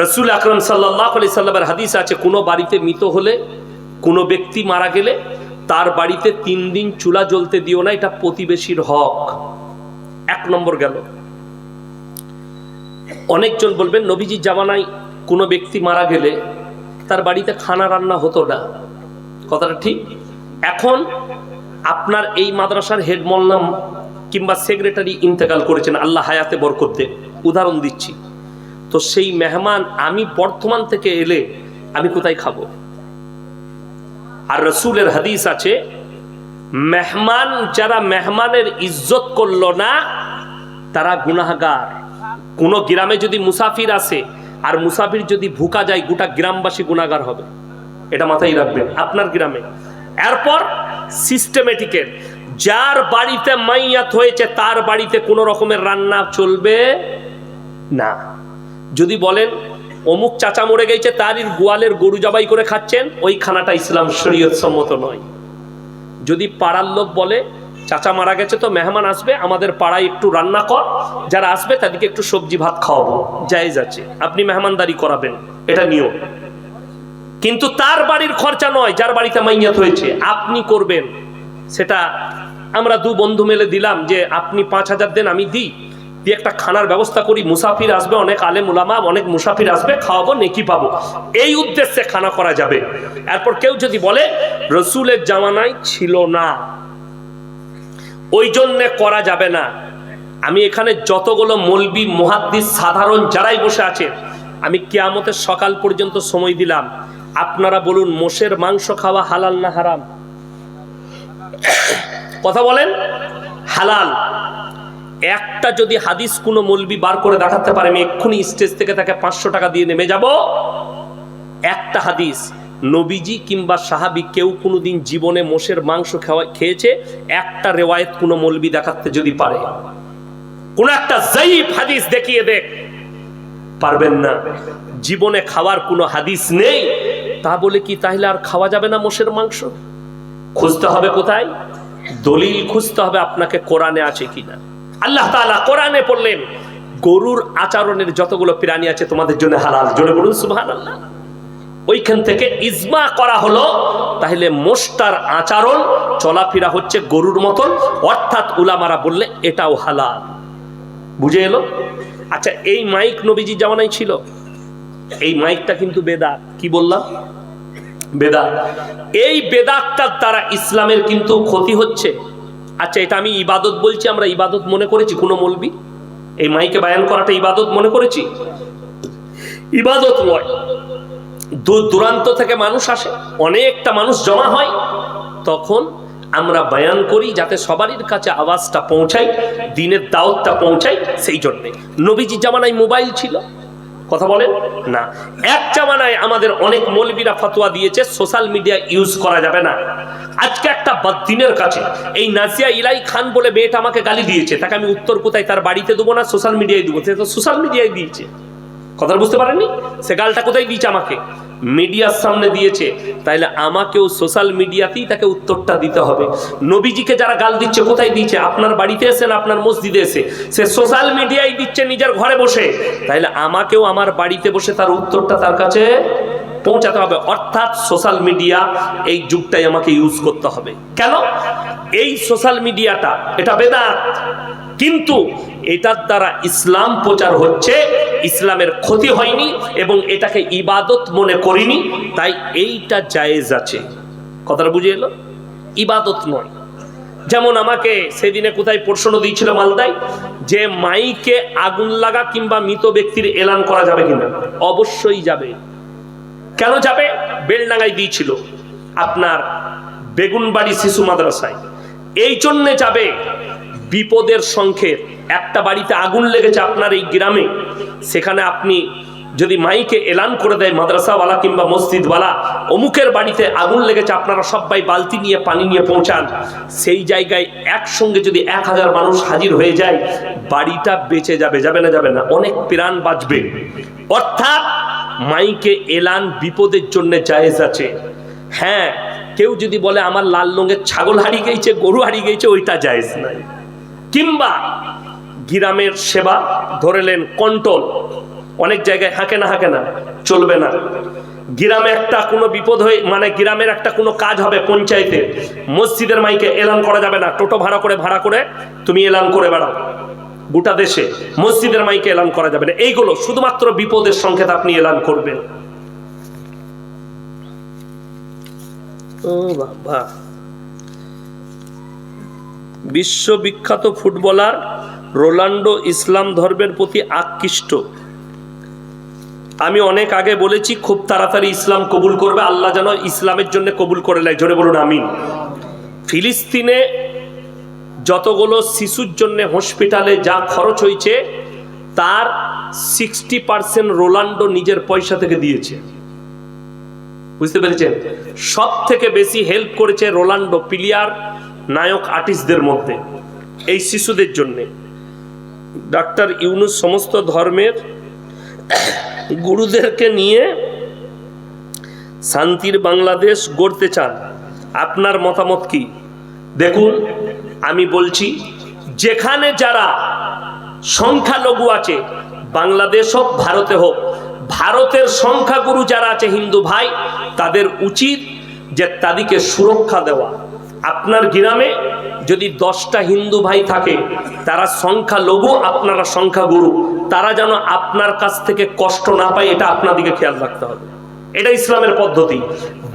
রসুল আকরম সাল্লাহ আলি সাল্লামের হাদিস আছে, কোনো বাড়িতে মৃত হলে, কোনো ব্যক্তি মারা গেলে তার বাড়িতে তিন দিন চুলা জ্বলতে দিও না, এটা প্রতিবেশীর হক। এক নম্বর গেল। অনেকজন বলবেন নবীজির জামানায় কোনো ব্যক্তি মারা গেলে তার বাড়িতে খানা রান্না হতো না। কথাটা ঠিক? এখন আপনার এই মাদ্রাসার হেড মোল্লাম কিংবা সেক্রেটারি ইন্তেকাল করেছেন, আল্লাহ হায়াতে বরকত উদাহরণ দিচ্ছি। তো সেই মেহমান আমি বর্তমান থেকে এলে আমি কোথায় খাব? আর রসুলের হাদিস আছে, মেহমান যারা মেহমানের ইজ্জত করল না, তারা গুনাহগার। কোনো গ্রামে যদি মুসাফির আসে, আর মুসাফির যদি ভুকা যায়, গোটা গ্রামবাসী গুনাহগার হবে। এটা মাথায় রাখবেন, আপনার গ্রামে। এরপর সিস্টেমেটিকের যার বাড়িতে মাইয়াত হয়েছে, তার বাড়িতে কোনো রকমের রান্না চলবে না। যদি বলেন, অমুক চাচা মরে গেছে তারই গোয়ালের গরু জবাই করে খাচ্ছেন ওই খানাটা ইসলাম শরীয়ত সম্মত নয়। যদি পাড়ার লোক বলে, চাচা মারা গেছে তো, মেহমান আসবে, আমাদের পাড়ায় একটু রান্না কর, যারা আসবে তাদেরকে একটু সবজি ভাত খাওয়াবো। জায়েজ আছে। আপনি মেহমানদারি করাবেন, এটা নিয়ম। কিন্তু তার বাড়ির খরচা নয়, যার বাড়িতে মাইয়াত হয়েছে, আপনি করবেন। সেটা আমরা দু বন্ধু মেলে দিলাম যে, আপনি পাঁচ হাজার দেন, আমি দিই। দিয়ে একটা খানার ব্যবস্থা করি, মুসাফির আসবে, অনেক আলেম উলামা, অনেক মুসাফির আসবে, খাওয়াবো, নেকি পাবো। এই উদ্দেশ্যে খানা করা যাবে। এরপর কেউ যদি বলে, রসুলের জামানায় ছিল না। ওই জন্যে করা যাবে না। আমি এখানে যতগুলো মলবি, মহাদ্দিস, সাধারণ যারাই বসে আছেন আমি কেয়ামতের সকাল পর্যন্ত সময় দিলাম। আপনারা বলুন, মোষের মাংস খাওয়া হালাল না হারাম? কথা বলেন? হালাল। একটা যদি হাদিস কোনো মলবি বার করে দেখাতে পারে, আমি এক্ষুনি স্টেজ থেকে তাকে পাঁচশো টাকা দিয়ে নেমে যাব। একটা হাদিস, নবীজি কিংবা সাহাবি কেউ কোনোদিন জীবনে মোষের মাংস খাওয়া, খেয়েছে, একটা রেওয়ায়ত কোনো মলবি দেখাতে যদি পারে। কোন একটা জাইফ হাদিস দেখিয়ে দেখ পারবেন না। জীবনে খাওয়ার কোনো হাদিস নেই। তা বলে কি তাহলে আর খাওয়া যাবে না মোষের মাংস? খুঁজতে হবে কোথায়? দলিল খুঁজতে হবে আপনাকে কোরআনে আছে কিনা। আল্লাহ তাআলা কোরআনে পড়লেন, গরুর আচরণের যতগুলো প্রাণী আছে তোমাদের জন্য হালাল। জোরে বলুন, সুবহানাল্লাহ। ওইখান থেকে ইজমা করা হলো, তাহলে মোষ্টার আচরণ, চলাফেরা হচ্ছে গরুর মতন। অর্থাৎ উলামারা বললে, এটাও হালাল। বুঝে এলো? আচ্ছা এই মাইক নবীজি জামানায় ছিল। এই মাইকটা কিন্তু বেদা কি বললাম? বেদা এই বেদাতটার দ্বারা ইসলামের কিন্তু ক্ষতি হচ্ছে। আচ্ছা এটা আমি ইবাদত বলছি, আমরা ইবাদত মনে করেছি, কোনো মলবি? এই মাইকে বায়ান করাটা ইবাদত মনে করেছি? ইবাদত নয়। দূর দূরান্ত থেকে মানুষ আসে, অনেকটা মানুষ জমা হয়, তখন আমরা বয়ান করি যাতে সবারই কাছে আওয়াজটা পৌঁছায়, দিনের দাওয়াতটা পৌঁছায়, সেই জন্যে। নবীজি জামানায় মোবাইল ছিল কথা বলেন না। এক জামানায় আমাদের অনেক মৌলবীরা ফতোয়া দিয়েছে সোশ্যাল মিডিয়া ইউজ করা যাবে না। আজকে একটা দিনের কাছে, এই নাজিয়া ইলাই খান বলে মেয়েটা আমাকে গালি দিয়েছে। তাকে আমি উত্তর কোথায়, তার বাড়িতে দেবো না সোশ্যাল মিডিয়ায় দেবো। সে তো সোশ্যাল মিডিয়ায় দিয়েছে। কথা বুঝতে পারেনি সে গালটা কোথায় দিয়েছে আমাকে? মিডিয়ার সামনে দিয়েছে, তাইলে আমাকেও সোশ্যাল মিডিয়াতেই তাকে উত্তরটা দিতে হবে। নবীজিকে যারা গাল দিচ্ছে, কোথায় দিচ্ছে আপনার বাড়িতে এসে না আপনার মসজিদে এসে? সে সোশ্যাল মিডিয়ায় দিচ্ছে নিজের ঘরে বসে। তাইলে আমাকেও আমার বাড়িতে বসে তার উত্তরটা তার কাছে পৌঁছাতে হবে। অর্থাৎ সোশ্যাল মিডিয়া এই যুগটাই আমাকে ইউজ করতে হবে। কেন? এই সোশ্যাল মিডিয়াটা এটা বেদাত। কিন্তু এটার দ্বারা ইসলাম প্রচার হচ্ছে ইসলামের ক্ষতি হয়নি এবং এটাকে ইবাদত মনে করিনি, তাই এইটা জায়েজ আছে। কথাটা বুঝে এলো? ইবাদত নয়। যেমন আমাকে সেদিনে কোথায় প্রশ্ন দিয়েছিল মালদায়, যে মাইকে আগুন লাগা কিংবা মৃত ব্যক্তির এলান করা যাবে কিনা? অবশ্যই যাবে। কেন যাবে? বেলডাঙ্গায় দিয়েছিল আপনার বেগুনবাড়ি শিশু মাদ্রাসায়। এই জন্যে যাবে বিপদের সংখ্যে একটা বাড়িতে আগুন লেগেছে আপনার এই গ্রামে, সেখানে আপনি যদি মাইকে এলান করে দেয় মাদ্রাসাওয়ালা কিংবা মসজিদওয়ালা, অমুকের বাড়িতে আগুন লেগেছে, আপনারা সবাই বালতি নিয়ে, পানি নিয়ে পৌঁছান। সেই জায়গায় একসঙ্গে যদি এক হাজার মানুষ হাজির হয়ে যায়, বাড়িটা বেঁচে যাবে যাবে না যাবে না, অনেক প্রাণ বাঁচবে। অর্থাৎ মাইকে এলান বিপদের জন্য জায়েজ আছে। হ্যাঁ কেউ যদি বলে, আমার লাল রঙের ছাগল হারিয়ে গেছে, গরু হারিয়ে গেছে, ওইটা জায়েজ নাই। কিংবা গ্রামের সেবা ধরেলেন কন্ট্রোল। অনেক জায়গায় হাঁকে না হাঁকে না, চলবে না। গ্রামে একটা কোনো বিপদ হয়ে মানে গ্রামের একটা কোনো কাজ হবে পঞ্চায়েতে, মসজিদের মাইকে এলান করা যাবে না। টোটো ভাড়া করে ভাড়া করে তুমি এলান করে বেড়াও। গোটা দেশে মসজিদের মাইকে এলান করা যাবে না। এইগুলো শুধুমাত্র বিপদের সংকেত আপনি এলান করবেন। ও বাবা। বিশ্ববিখ্যাত ফুটবলার রোনাল্ডো ইসলাম ধর্মের প্রতি আকৃষ্ট। আমি অনেক আগে বলেছি, খুব তাড়াতাড়ি ইসলাম কবুল করবে, আল্লাহ যেন ইসলামের জন্য কবুল করে নেয়। জোরে বলুন, আমিন। ফিলিস্তিনে যতগুলো শিশুর জন্য হসপিটালে যা খরচ হয়েছে, তার সিক্সটি পার্সেন্ট রোনাল্ডো নিজের পয়সা থেকে দিয়েছে। বুঝতে পেরেছেন? সব থেকে বেশি হেল্প করেছে রোনাল্ডো প্লেয়ার, নায়ক আর্টিস্টদের মধ্যে, এই শিশুদের জন্য। ডাক্তার ইউনুস সমস্ত ধর্মের গুরুদেরকে নিয়ে শান্তির বাংলাদেশ গড়তে চান। আপনার মতামত কি? দেখুন, আমি বলছি, যেখানে যারা সংখ্যালঘু আছে, বাংলাদেশ হোক, ভারতে হোক, ভারতের সংখ্যাগুরু যারা আছে, হিন্দু ভাই, তাদের উচিত যে তাদেরকে সুরক্ষা দেওয়া। আপনার গ্রামে যদি দশটা হিন্দু ভাই থাকে, তারা সংখ্যা সংখ্যালঘু আপনারা সংখ্যা গুরু। তারা যেন আপনার কাছ থেকে কষ্ট না পায়, এটা আপনাদেরকে খেয়াল রাখতে হবে। এটা ইসলামের পদ্ধতি।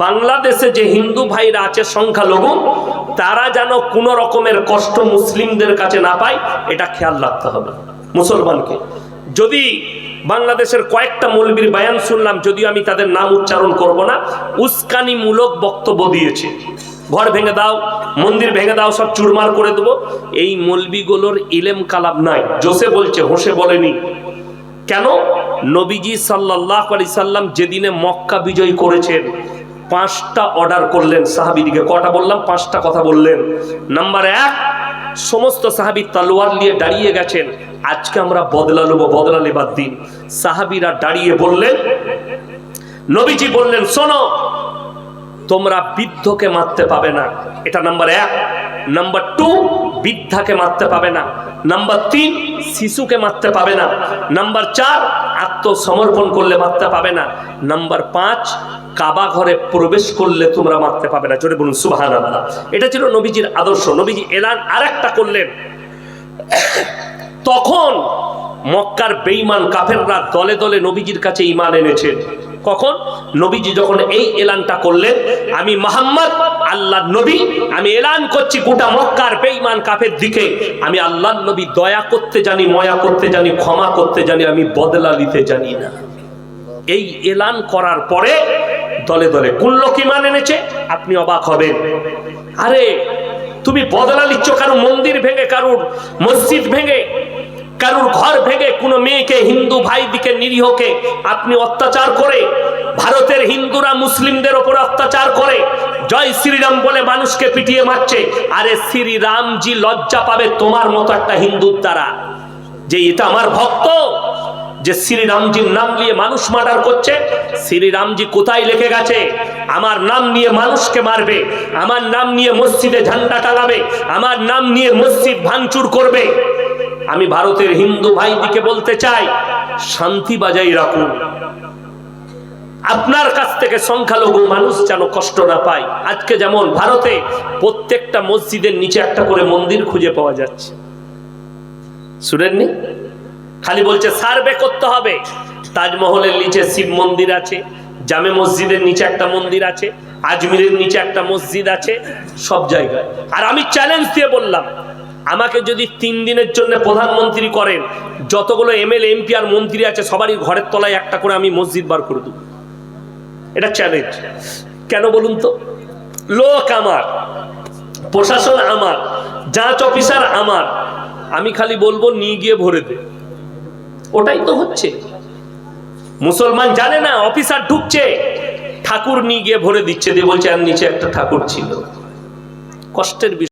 বাংলাদেশে যে হিন্দু ভাইরা আছে সংখ্যালঘু তারা যেন কোনো রকমের কষ্ট মুসলিমদের কাছে না পায়, এটা খেয়াল রাখতে হবে মুসলমানকে। যদি বাংলাদেশের কয়েকটা মৌলবীর বায়ান শুনলাম, যদিও আমি তাদের নাম উচ্চারণ করব না, উস্কানিমূলক বক্তব্য দিয়েছে। ঘর ভেঙে দাও, মন্দির ভেঙে দাও, সব চুরমার করে দেবো। এই মৌলবীগুলোর ইলেম কালাম নাই। জোসে বলছে, হোসে বলেনি। কেন? নবীজি সাল্লাহ আলি সাল্লাম যেদিনে মক্কা বিজয় করেছেন, পাঁচটা অর্ডার করলেন সাহাবিদিকে। কটা বললাম? পাঁচটা কথা বললেন। নাম্বার এক, সমস্ত সাহাবি তলোয়ার নিয়ে দাঁড়িয়ে গেছেন। আজকে আমরা বদলা নেব, বদলা নেবার দিন। সাহাবিরা দাঁড়িয়ে বললেন, নবীজি বললেন, শোনো তোমরা বৃদ্ধকে মারতে পাবে না। এটা নাম্বার এক। নাম্বার টু বৃদ্ধাকে মারতে পাবে না। নাম্বার তিন, শিশুকে মারতে পাবে না। নাম্বার চার, আত্মসমর্পণ করলে মারতে পাবে না। নাম্বার পাঁচ, কাবা ঘরে প্রবেশ করলে তোমরা মারতে পাবে না। জোরে বলুন সুবাহান আল্লাহ এটা ছিল নবীজির আদর্শ। নবীজি এলান আর একটা করলেন। তখন মক্কার বেঈমান কাফেররা দলে দলে নবীজির কাছে ইমান এনেছেন কখন? নবীজি যখন এই এলানটা করলেন, আমি মোহাম্মদ আল্লাহ নবী, আমি এলান করছি গোটা মক্কার বেঈমান কাফের দিকে। আমি আল্লাহ নবী, দয়া করতে জানি, ময়া করতে জানি, ক্ষমা করতে জানি, আমি বদলা নিতে জানি না। এই এলান করার পরে দলে দলে কোন লোক ইমান এনেছে, আপনি অবাক হবেন। আরে, তুমি বদলা নিচ্ছ কারও মন্দির ভেঙে, কারুর মসজিদ ভেঙে কারুর ঘর ভেঙে কোনো মেয়েকে, হিন্দু ভাই দিকে নিরীহকে আপনি অত্যাচার করে, ভারতের হিন্দুরা মুসলিমদের ওপর অত্যাচার করে, জয় শ্রীরাম বলে মানুষকে পিটিয়ে মারছে, আরে শ্রীরামজি লজ্জা পাবে তোমার মতো একটা হিন্দুর দ্বারা। যে এটা আমার ভক্ত, যে শ্রীরামজির নাম নিয়ে মানুষ মার্ডার করছে, শ্রীরামজি কোথায় লেখে গেছে? আমার নাম নিয়ে মানুষকে মারবে, আমার নাম নিয়ে মসজিদে ঝান্ডা টাঙাবে, আমার নাম নিয়ে মসজিদ ভাঙচুর করবে। আমি ভারতের হিন্দু ভাইদিকে বলতে চাই, শান্তি বাজাই রাখুন। আপনার কাছ থেকে সংখ্যালঘু মানুষ যেন কষ্ট না পায়। আজকে যেমন ভারতে প্রত্যেকটা মসজিদের নিচে একটা করে মন্দির খুঁজে পাওয়া যাচ্ছে। শুনেননি? খালি বলছে, সার্ভে করতে হবে। তাজমহলের নিচে শিব মন্দির আছে, জামে মসজিদের নিচে একটা মন্দির আছে, আজমিরের নিচে একটা মসজিদ আছে, সব জায়গায়। আর আমি চ্যালেঞ্জ দিয়ে বললাম আমাকে যদি তিন দিনের জন্য প্রধানমন্ত্রী করেন, যতগুলো এমএলএ এমপি আর মন্ত্রী আছে, সবারই ঘরের তলায় একটা করে আমি মসজিদ বার করে দেবো। এটা চ্যালেঞ্জ কেন বলুন তো? লোক আমার, প্রশাসন আমার যাঁচ অফিসার আমার, আমি খালি বলব নিয়ে গিয়ে ভরে দে। ওটাই তো হচ্ছে। মুসলমান জানে না অফিসার ঢুকছে, ঠাকুর নিয়ে গিয়ে ভরে দিচ্ছে, দিয়ে বলছে, আর নিচে একটা ঠাকুর ছিল। কষ্টের বিষয়।